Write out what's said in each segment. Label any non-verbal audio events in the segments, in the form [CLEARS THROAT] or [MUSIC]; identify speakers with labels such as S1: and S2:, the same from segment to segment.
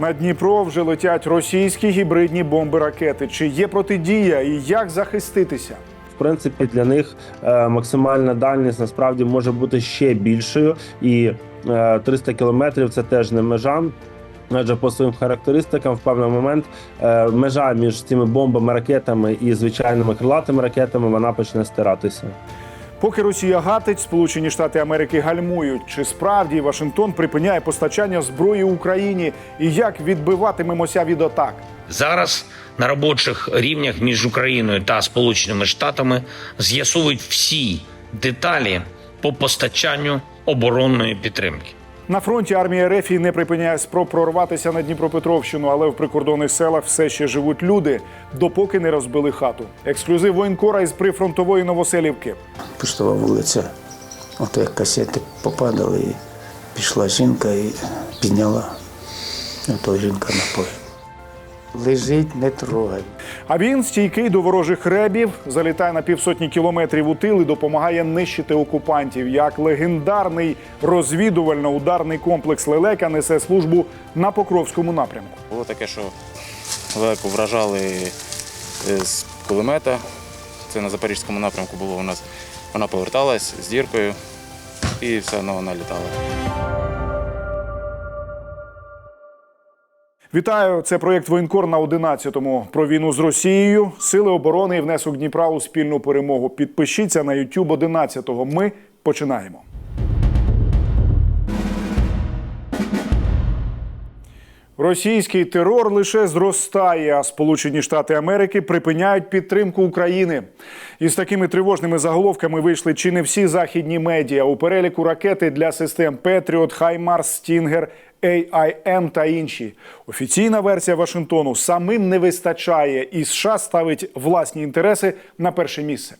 S1: На Дніпро вже летять російські гібридні бомби ракети. Чи є протидія і як захиститися?
S2: В принципі, для них е, максимальна дальність насправді може бути ще більшою, і е, 300 кілометрів це теж не межа. Адже по своїм характеристикам в певний момент е, межа між цими бомбами, ракетами і звичайними крилатими ракетами вона почне стиратися.
S1: Поки Росія гатить, Сполучені Штати Америки гальмують. Чи справді Вашингтон припиняє постачання зброї Україні? І як відбиватимемося від атак?
S3: Зараз на робочих рівнях між Україною та Сполученими Штатами з'ясовують всі деталі по постачанню оборонної підтримки.
S1: На фронті армія РФ не припиняє спроб прорватися на Дніпропетровщину, але в прикордонних селах все ще живуть люди, допоки не розбили хату. Ексклюзив воєнкора із прифронтової Новоселівки.
S4: Пустова вулиця. Ото як касети попадали, і пішла жінка і підняла. Ото жінка на полі. Лежить, не трогай.
S1: А він стійкий до ворожих ребів, залітає на півсотні кілометрів у тил і допомагає нищити окупантів. Як легендарний розвідувально-ударний комплекс Лелека несе службу на Покровському напрямку.
S5: Було таке, що легко вражали е, з кулемета. Це на Запорізькому напрямку було у нас. Вона поверталась з діркою і все одно вона літала.
S1: Вітаю! Це проєкт Воєнкор на 11-му про війну з Росією, сили оборони і внесок Дніпра у спільну перемогу. Підпишіться на YouTube 11-го. Ми починаємо. Російський терор лише зростає, а Сполучені Штати Америки припиняють підтримку України. Із такими тривожними заголовками вийшли чи не всі західні медіа у переліку ракети для систем Петріот, Хаймарс, Стінгер, AIM та інші. Офіційна версія Вашингтону самим не вистачає, і США ставить власні інтереси на перше місце.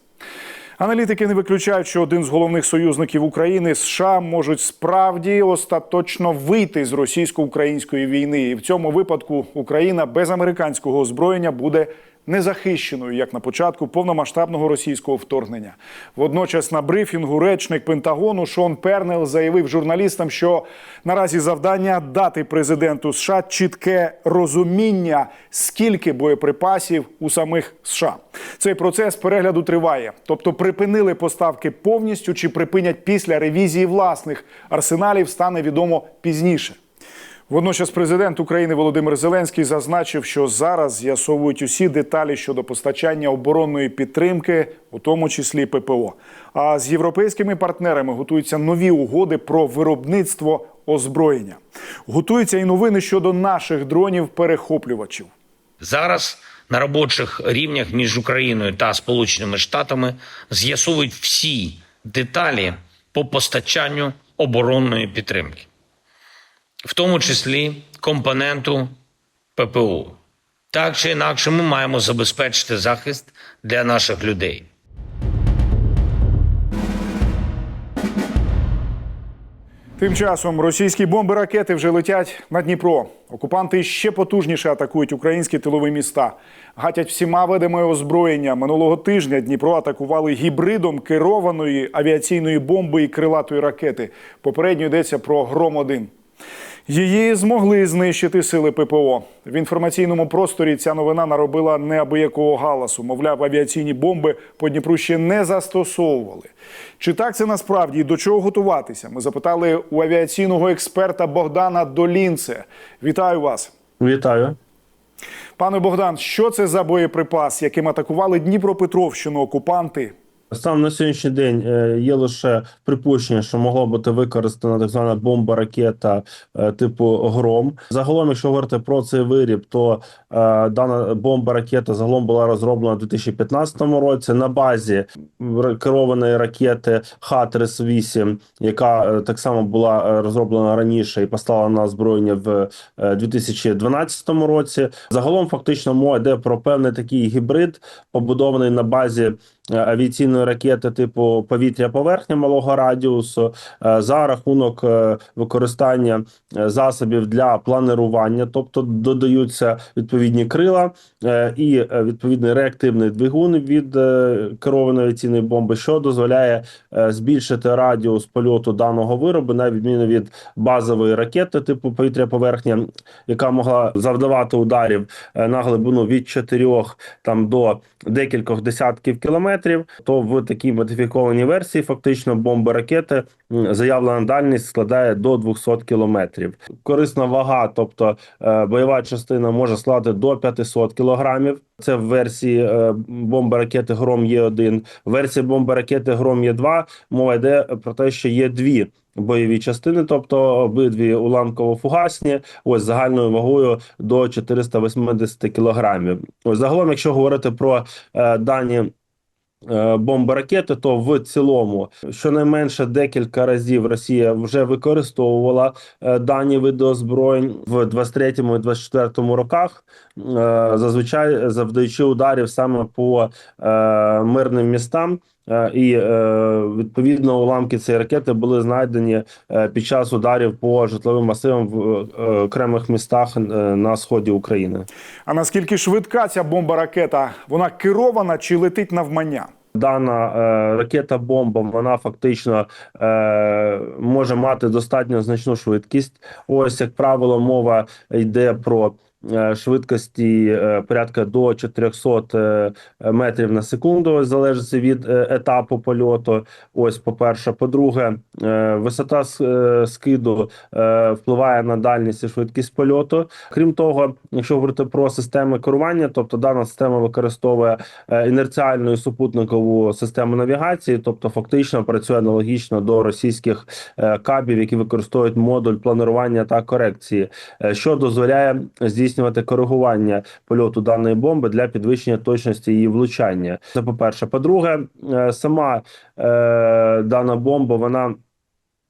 S1: Аналітики не виключають, що один з головних союзників України США можуть справді остаточно вийти з російсько-української війни, і в цьому випадку Україна без американського озброєння буде незахищеною, як на початку повномасштабного російського вторгнення. Водночас на брифінгу речник Пентагону Шон Пернел заявив журналістам, що наразі завдання дати президенту США чітке розуміння, скільки боєприпасів у самих США. Цей процес перегляду триває, тобто припинили поставки повністю чи припинять після ревізії власних арсеналів, стане відомо пізніше. Водночас президент України Володимир Зеленський зазначив, що зараз з'ясовують усі деталі щодо постачання оборонної підтримки, у тому числі ППО. А з європейськими партнерами готуються нові угоди про виробництво озброєння. Готуються і новини щодо наших дронів-перехоплювачів.
S3: Зараз на робочих рівнях між Україною та Сполученими Штатами з'ясовують всі деталі по постачанню оборонної підтримки, в тому числі компоненту ППО. Так чи інакше, ми маємо забезпечити захист для наших людей.
S1: Тим часом російські бомби ракети вже летять на Дніпро. Окупанти ще потужніше атакують українські тилові міста. Гатять всіма видами озброєння. Минулого тижня Дніпро атакували гібридом керованої авіаційної бомби і крилатої ракети. Попередньо йдеться про гром 1 Її змогли знищити сили ППО. В інформаційному просторі ця новина наробила неабиякого галасу. Мовляв, авіаційні бомби по Дніпру ще не застосовували. Чи так це насправді і до чого готуватися? Ми запитали у авіаційного експерта Богдана Долінце. Вітаю вас.
S2: Вітаю.
S1: Пане Богдан, що це за боєприпас, яким атакували Дніпропетровщину окупанти?
S2: Сам на сьогоднішній день е, є лише припущення, що могло бути використана так звана бомба ракета е, типу Гром. Загалом, якщо говорити про цей виріб, то е, дана бомба ракета загалом була розроблена у 2015 році на базі керованої ракети Х-38, яка е, так само була розроблена раніше і поставлена на озброєння в е, 2012 році. Загалом, фактично, мова йде про певний такий гібрид, побудований на базі авіаційної ракети типу повітря поверхня малого радіусу е, за рахунок е, використання е, засобів для планирування, тобто додаються відповідні крила е, і е, відповідний реактивний двигун від е, керованої авіаційної бомби, що дозволяє е, збільшити радіус польоту даного виробу, на відміну від базової ракети типу повітря поверхня, яка могла завдавати ударів е, на глибину від 4 там до декількох десятків кілометрів. То в такій модифікованій версії фактично бомби ракети заявлена дальність складає до 200 кілометрів. Корисна вага, тобто е, бойова частина може складати до 500 кілограмів. Це в версії е, бомби ракети Гром Є 1 Версія бомби ракети Гром Є 2 мова йде про те, що є дві. Бойові частини, тобто обидві уламково-фугасні, ось загальною вагою до 480 кілограмів. Ось загалом, якщо говорити про е, дані бомби ракети, то в цілому щонайменше декілька разів Росія вже використовувала е, дані види озброєнь в 23-му і 24-му роках, е, зазвичай завдаючи ударів саме по е, мирним містам. Е, І е, відповідно уламки цієї ракети були знайдені е, під час ударів по житловим масивам в окремих містах на сході України.
S1: А наскільки швидка ця бомба-ракета? Вона керована чи летить навмання?
S2: Дана е, ракета бомба вона фактично е, може мати достатньо значну швидкість. Ось як правило, мова йде про. Е, Швидкості е, порядка до 400 е, метрів на секунду, залежить від етапу польоту. Ось, по-перше, по-друге, висота скиду впливає на дальність і швидкість польоту. Крім того, якщо говорити про системи керування, тобто дана система використовує інерціальну і супутникову систему навігації, тобто фактично працює аналогічно до російських кабів, які використовують модуль планування та корекції, що дозволяє здійснювати коригування польоту даної бомби для підвищення точності її влучання. Це по перше. По-друге, е, сама е, дана бомба вона.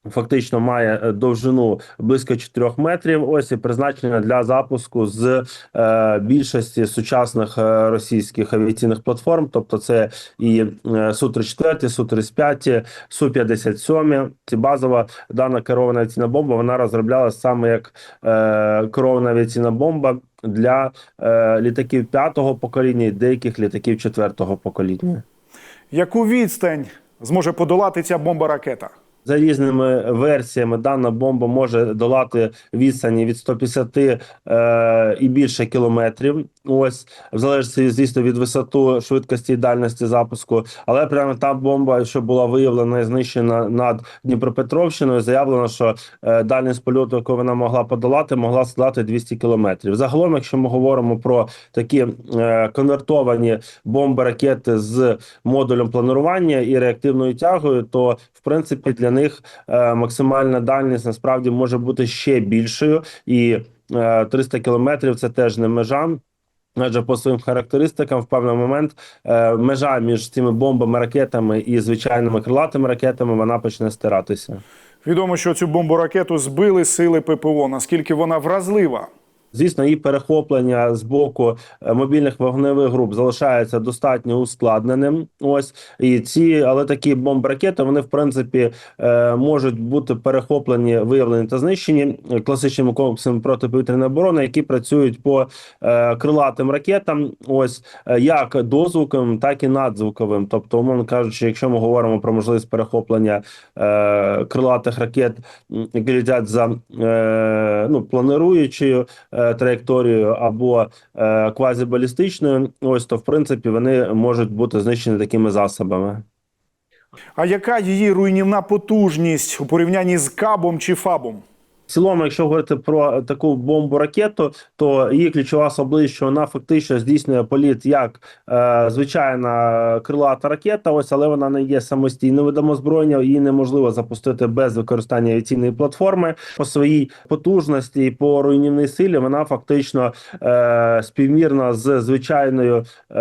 S2: Фактично має е, довжину близько 4 метрів. Ось і призначена для запуску з е, більшості сучасних е, російських авіаційних платформ. Тобто, це і е, су 34 су 35 су 57 Ці базова дана керована авіаційна бомба. Вона розроблялася саме як е, керована авіаційна бомба для е, літаків п'ятого покоління і деяких літаків четвертого покоління.
S1: Яку відстань зможе подолати ця бомба-ракета?
S2: За різними версіями дана бомба може долати відстані від 150 е, і більше кілометрів. Ось в залежності, звісно, від висоту, швидкості і дальності запуску. Але прямо та бомба, що була виявлена і знищена над Дніпропетровщиною, заявлено, що е, дальність польоту, яку вона могла подолати, могла складати 200 кілометрів. Загалом, якщо ми говоримо про такі е, конвертовані бомби ракети з модулем планування і реактивною тягою, то в принципі для них е, максимальна дальність насправді може бути ще більшою, і е, 300 кілометрів це теж не межа. Адже по своїм характеристикам в певний момент е, межа між цими бомбами, ракетами і звичайними крилатими ракетами вона почне стиратися.
S1: Відомо, що цю бомбу-ракету збили сили ППО. Наскільки вона вразлива?
S2: Звісно, її перехоплення з боку е, мобільних вогневих груп залишається достатньо ускладненим. Ось і ці, але такі бомб-ракети вони в принципі е, можуть бути перехоплені, виявлені та знищені класичними комплексами протиповітряної оборони, які працюють по е, крилатим ракетам, ось як дозвуковим, так і надзвуковим. Тобто, умовно кажучи, якщо ми говоримо про можливість перехоплення крилатих ракет, які летять за ну планируючою траєкторією або е, квазібалістичною, ось то в принципі вони можуть бути знищені такими засобами.
S1: А яка її руйнівна потужність у порівнянні з кабом чи фабом?
S2: Цілому, якщо говорити про таку бомбу ракету, то її ключова особливість, що вона фактично здійснює політ як е, звичайна крилата ракета, ось але вона не є самостійним видом озброєння. Її неможливо запустити без використання авіаційної платформи по своїй потужності і по руйнівній силі. Вона фактично е, співмірна з звичайною е,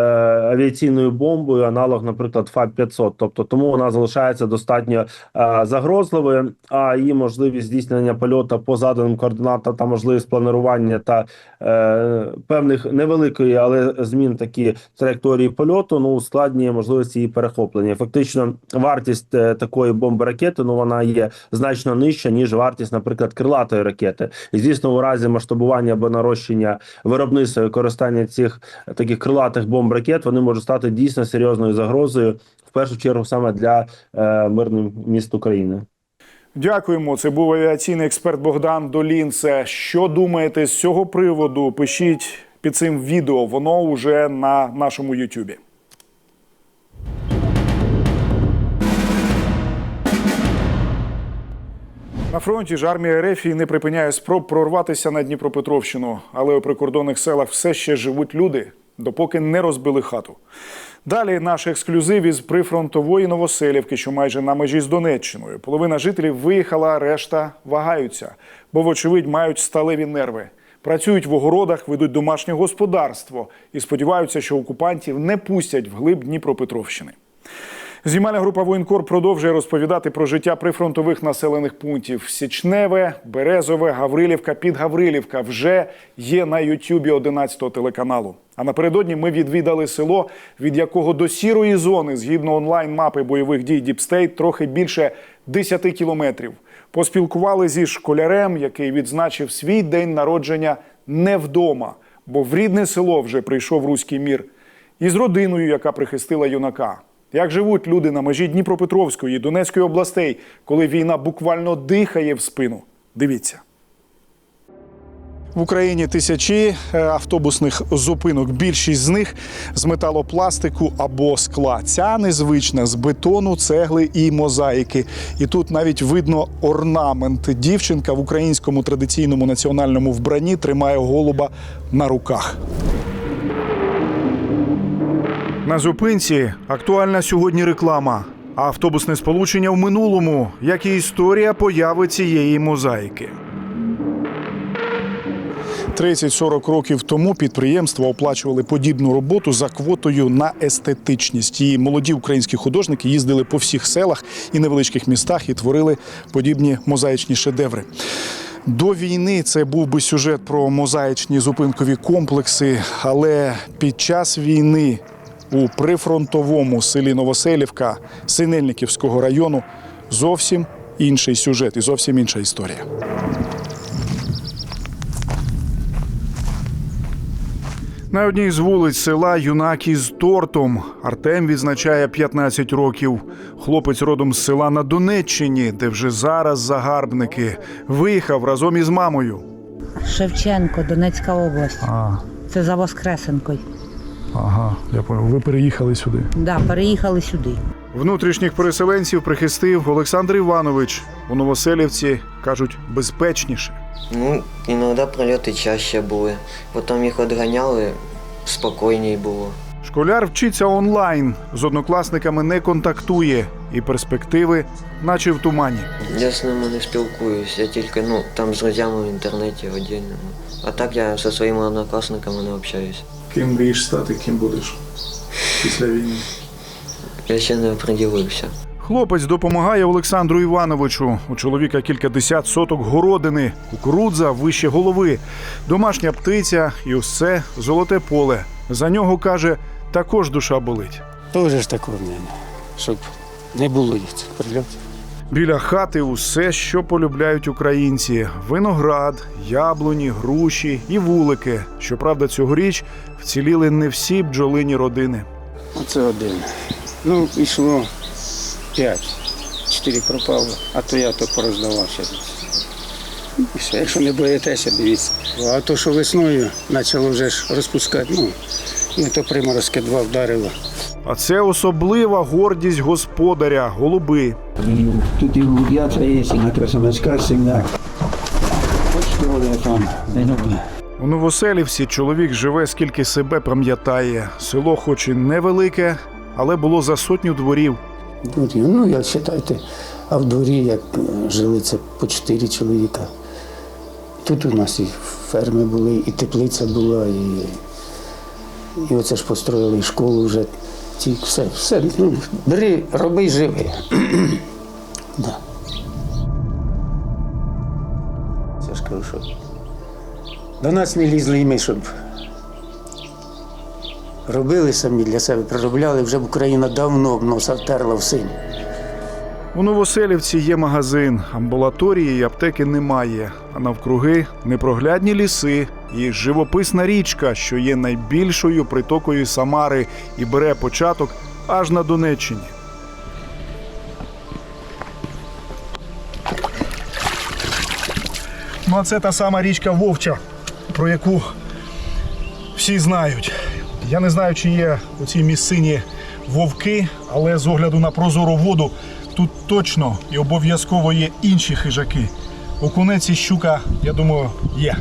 S2: авіаційною бомбою, аналог, наприклад, ФАБ 500 Тобто тому вона залишається достатньо е, загрозливою. А її можливість здійснення польоту по заданим координатам та можливість планування та е, певних невеликої, але змін такі траєкторії польоту ну ускладнює можливість її перехоплення. Фактично, вартість е, такої бомби ракети ну вона є значно нижча ніж вартість, наприклад, крилатої ракети. І звісно, у разі масштабування або нарощення виробництва використання цих таких крилатих бомб ракет вони можуть стати дійсно серйозною загрозою. В першу чергу саме для е, мирних міст України.
S1: Дякуємо. Це був авіаційний експерт Богдан Долінце. Що думаєте з цього приводу? Пишіть під цим відео. Воно вже на нашому Ютубі. На фронті ж армія РФ не припиняє спроб прорватися на Дніпропетровщину, але у прикордонних селах все ще живуть люди, допоки не розбили хату. Далі наш ексклюзив із прифронтової Новоселівки, що майже на межі з Донеччиною. Половина жителів виїхала, решта вагаються, бо, вочевидь, мають сталеві нерви. Працюють в огородах, ведуть домашнє господарство і сподіваються, що окупантів не пустять вглиб Дніпропетровщини. Знімальна група воєнкор продовжує розповідати про життя прифронтових населених пунктів. Січневе, Березове, Гаврилівка, Підгаврилівка вже є на Ютюбі 11 телеканалу. А напередодні ми відвідали село, від якого до сірої зони, згідно онлайн-мапи бойових дій Діпстейт, трохи більше 10 кілометрів. Поспілкували зі школярем, який відзначив свій день народження не вдома, бо в рідне село вже прийшов руський мір, і з родиною, яка прихистила юнака. Як живуть люди на межі Дніпропетровської і Донецької областей, коли війна буквально дихає в спину? Дивіться. В Україні тисячі е, автобусних зупинок. Більшість з них з металопластику або скла. Ця незвична з бетону, цегли і мозаїки. І тут навіть видно орнамент. Дівчинка в українському традиційному національному вбранні тримає голуба на руках. На зупинці актуальна сьогодні реклама. А автобусне сполучення в минулому, як і історія появи цієї мозаїки. 30-40 років тому підприємства оплачували подібну роботу за квотою на естетичність. І молоді українські художники їздили по всіх селах і невеличких містах і творили подібні мозаїчні шедеври. До війни це був би сюжет про мозаїчні зупинкові комплекси, але під час війни у прифронтовому селі Новоселівка Синельниківського району зовсім інший сюжет і зовсім інша історія. На одній з вулиць села юнак із тортом Артем відзначає 15 років. Хлопець родом з села на Донеччині, де вже зараз загарбники. Виїхав разом із мамою.
S6: Шевченко, Донецька область.
S1: А,
S6: Це за Воскресенкою.
S1: Ага, я понял. Ви переїхали сюди.
S6: Да, переїхали сюди.
S1: Внутрішніх переселенців прихистив Олександр Іванович. У Новоселівці кажуть безпечніше.
S7: Ну, іноді прильоти чаще були. Потім їх відганяли, спокійніше було.
S1: Школяр вчиться онлайн, з однокласниками не контактує, і перспективи, наче в тумані.
S7: Я з ними не спілкуюсь, я тільки ну, там з друзями в інтернеті віддільно. А так я зі своїми однокласниками не общаюсь.
S1: Ким мрієш стати, ким будеш після війни?
S7: Я ще не оприділився.
S1: Хлопець допомагає Олександру Івановичу. У чоловіка кількадесят соток городини, кукурудза вище голови, домашня птиця і усе золоте поле. За нього каже, також душа болить.
S4: Тоже ж такого в мене, щоб не було цих прильотів.
S1: Біля хати усе, що полюбляють українці: виноград, яблуні, груші і вулики. Щоправда, цьогоріч вціліли не всі бджолині родини.
S8: Оце один. Ну, йшло п'ять. Чотири пропало, а то я то пороздавав ще. Ну, і все, якщо не боїтеся, дивіться. А то, що весною почало вже ж розпускати, ну, не то приморозки два вдарило.
S1: А це особлива гордість господаря, голуби.
S9: Тут голубятся есть, и на что там, да ну,
S1: У Новоселівці чоловік живе скільки себе пам'ятає. Село, хоч і невелике, але було за сотню дворів.
S4: Ну, як вважайте, а в дворі, як жили це по чотири чоловіка. Тут у нас і ферми були, і теплиця була, і, і оце ж построїли і школу вже. Ті, все, все, ну, бери, роби, живи. [CLEARS THROAT] да. То що до нас не лізли і ми, щоб робили самі для себе, приробляли, вже б Україна давно б носа втерла в синь.
S1: У Новоселівці є магазин, амбулаторії і аптеки немає. А навкруги непроглядні ліси і живописна річка, що є найбільшою притокою Самари і бере початок аж на Донеччині. Ну, а це та сама річка Вовча, про яку всі знають. Я не знаю, чи є у цій місцині вовки, але з огляду на прозору воду тут точно і обов'язково є інші хижаки. Окунець і щука, я думаю, є.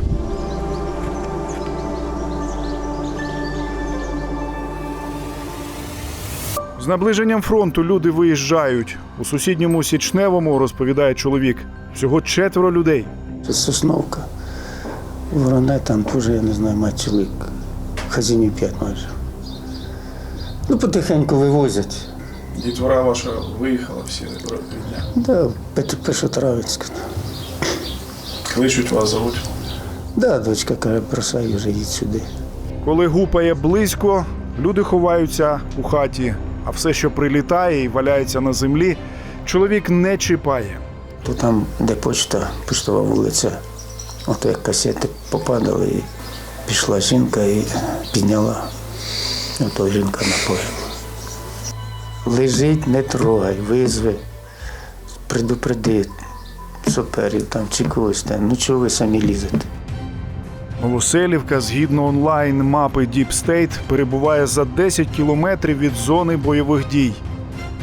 S1: З наближенням фронту люди виїжджають. У сусідньому Січневому, розповідає чоловік, всього четверо людей.
S4: Це Сосновка. Вороне там теж, я не знаю, мать чоловік. Хазінів п'ять майже. Ну, потихеньку вивозять.
S1: Дітвора ваша виїхала всі дня.
S4: Да, Першотравенська.
S1: Кличуть вас, зовуть.
S4: Да, дочка каже, бросай вже їдь сюди.
S1: Коли гупає близько, люди ховаються у хаті, а все, що прилітає і валяється на землі, чоловік не чіпає.
S4: То там, де почта, поштова вулиця, ото як касети попадали, і пішла жінка і підняла. Ото жінка на погиб. Лежить, не трогай, визви, предупреди суперів там чи когось там. Ну чого ви самі лізете?
S1: Новоселівка, згідно онлайн мапи Deep State, перебуває за 10 кілометрів від зони бойових дій.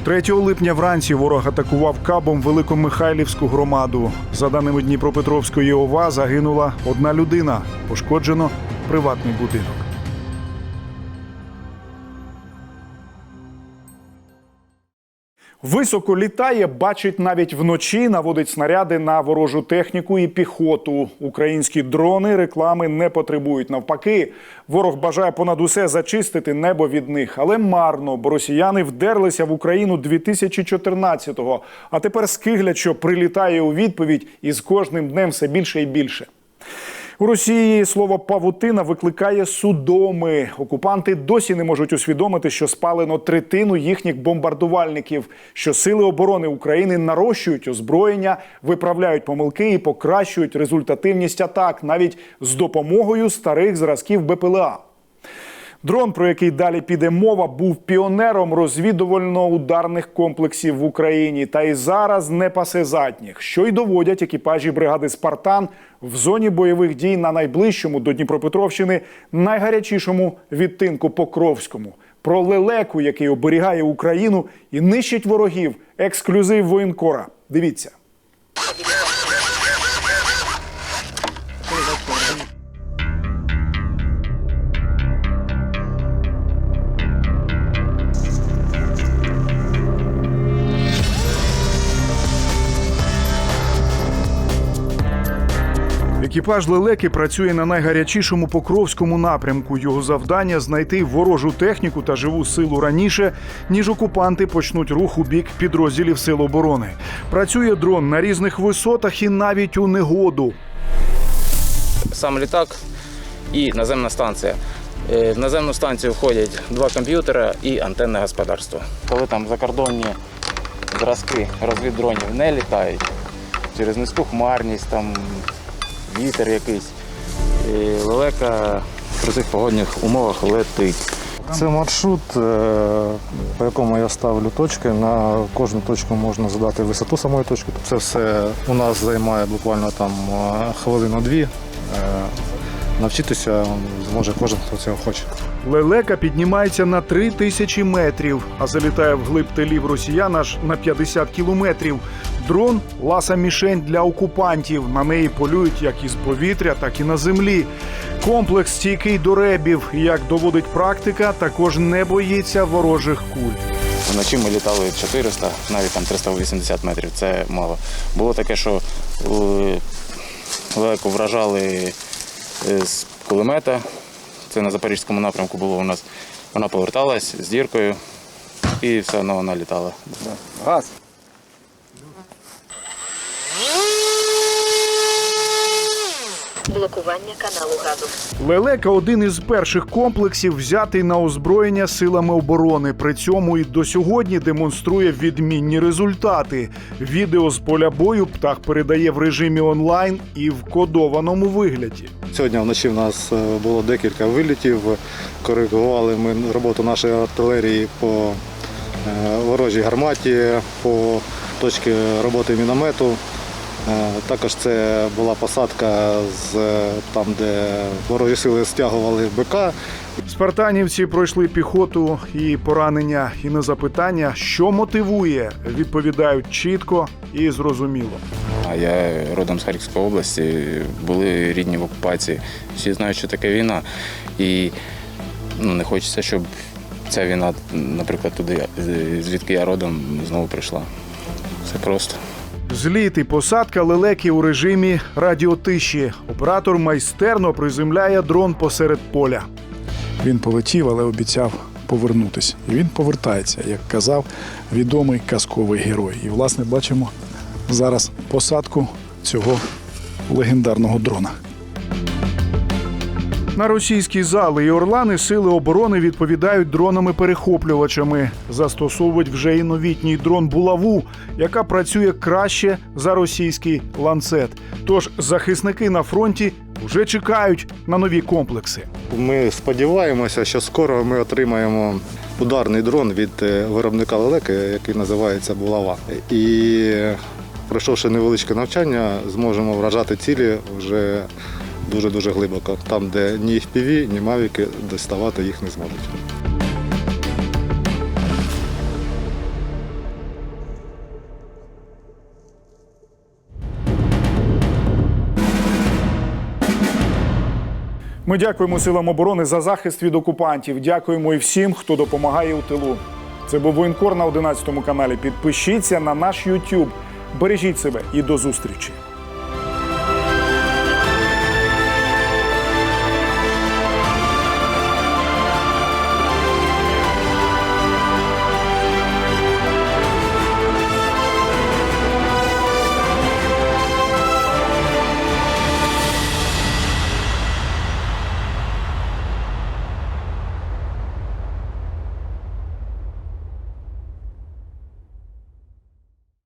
S1: 3 липня вранці ворог атакував кабом Великомихайлівську громаду. За даними Дніпропетровської ОВА, загинула одна людина. Пошкоджено приватний будинок. Високо літає, бачить навіть вночі, наводить снаряди на ворожу техніку і піхоту. Українські дрони реклами не потребують. Навпаки, ворог бажає понад усе зачистити небо від них, але марно, бо росіяни вдерлися в Україну 2014-го, а тепер скиглять, що прилітає у відповідь, і з кожним днем все більше і більше. У Росії слово павутина викликає судоми. Окупанти досі не можуть усвідомити, що спалено третину їхніх бомбардувальників. Що сили оборони України нарощують озброєння, виправляють помилки і покращують результативність атак навіть з допомогою старих зразків БПЛА. Дрон, про який далі піде мова, був піонером розвідувально-ударних комплексів в Україні та й зараз не пасе задніх, що й доводять екіпажі бригади Спартан в зоні бойових дій на найближчому до Дніпропетровщини найгарячішому відтинку Покровському. Про лелеку, який оберігає Україну і нищить ворогів. Ексклюзив воєнкора. Дивіться. Екіпаж лелеки працює на найгарячішому покровському напрямку. Його завдання знайти ворожу техніку та живу силу раніше, ніж окупанти почнуть рух у бік підрозділів сил оборони. Працює дрон на різних висотах і навіть у негоду.
S5: Сам літак і наземна станція. Е, В наземну станцію входять два комп'ютери і антенне господарство. Коли там закордонні зразки розвіддронів не літають через низьку хмарність, там вітер якийсь, і лелека при цих погодних умовах летить.
S10: Це маршрут, е, по якому я ставлю точки. На кожну точку можна задати висоту самої точки. Це все у нас займає буквально там е, хвилину-дві. Навчитися зможе кожен, хто цього хоче.
S1: Лелека піднімається на три тисячі метрів, а залітає вглиб тилів росіян аж на 50 кілометрів. Дрон ласа мішень для окупантів. На неї полюють як із повітря, так і на землі. Комплекс стійкий до ребів. Як доводить практика, також не боїться ворожих куль.
S5: Вночі ми літали 400, навіть там 380 метрів. Це мало. Було таке, що е, лелеку вражали з кулемета. Це на запорізькому напрямку було у нас. Вона поверталась з діркою і все одно вона літала.
S8: Газ.
S11: Блокування каналу газу.
S1: Лелека один із перших комплексів, взятий на озброєння силами оборони. При цьому і до сьогодні демонструє відмінні результати. Відео з поля бою птах передає в режимі онлайн і в кодованому вигляді.
S10: Сьогодні вночі в нас е, було декілька вилітів. Коригували ми роботу нашої артилерії по е, ворожій гарматі, по точці роботи міномету. Е, Також це була посадка з е, там, де ворожі сили стягували БК.
S1: Спартанівці пройшли піхоту і поранення, і на запитання, що мотивує, відповідають чітко і зрозуміло.
S5: А я родом з Харківської області, були рідні в окупації. Всі знають, що таке війна. І ну, не хочеться, щоб ця війна, наприклад, туди, звідки я родом, знову прийшла. Це просто.
S1: Зліт і посадка лелеки у режимі радіотиші. Оператор майстерно приземляє дрон посеред поля.
S12: Він полетів, але обіцяв повернутися. І він повертається, як казав відомий казковий герой. І, власне, бачимо зараз посадку цього легендарного дрона.
S1: На російські зали і орлани сили оборони відповідають дронами-перехоплювачами. Застосовують вже і новітній дрон булаву, яка працює краще за російський ланцет. Тож захисники на фронті вже чекають на нові комплекси.
S10: Ми сподіваємося, що скоро ми отримаємо ударний дрон від е, виробника лелеки, який називається Булава. І пройшовши невеличке навчання, зможемо вражати цілі вже дуже-дуже глибоко, там, де ні FPV, ні мавіки доставати їх не зможуть.
S1: Ми дякуємо силам оборони за захист від окупантів. Дякуємо і всім, хто допомагає у тилу. Це був воєнкор на 11 каналі. Підпишіться на наш YouTube. Бережіть себе і до зустрічі.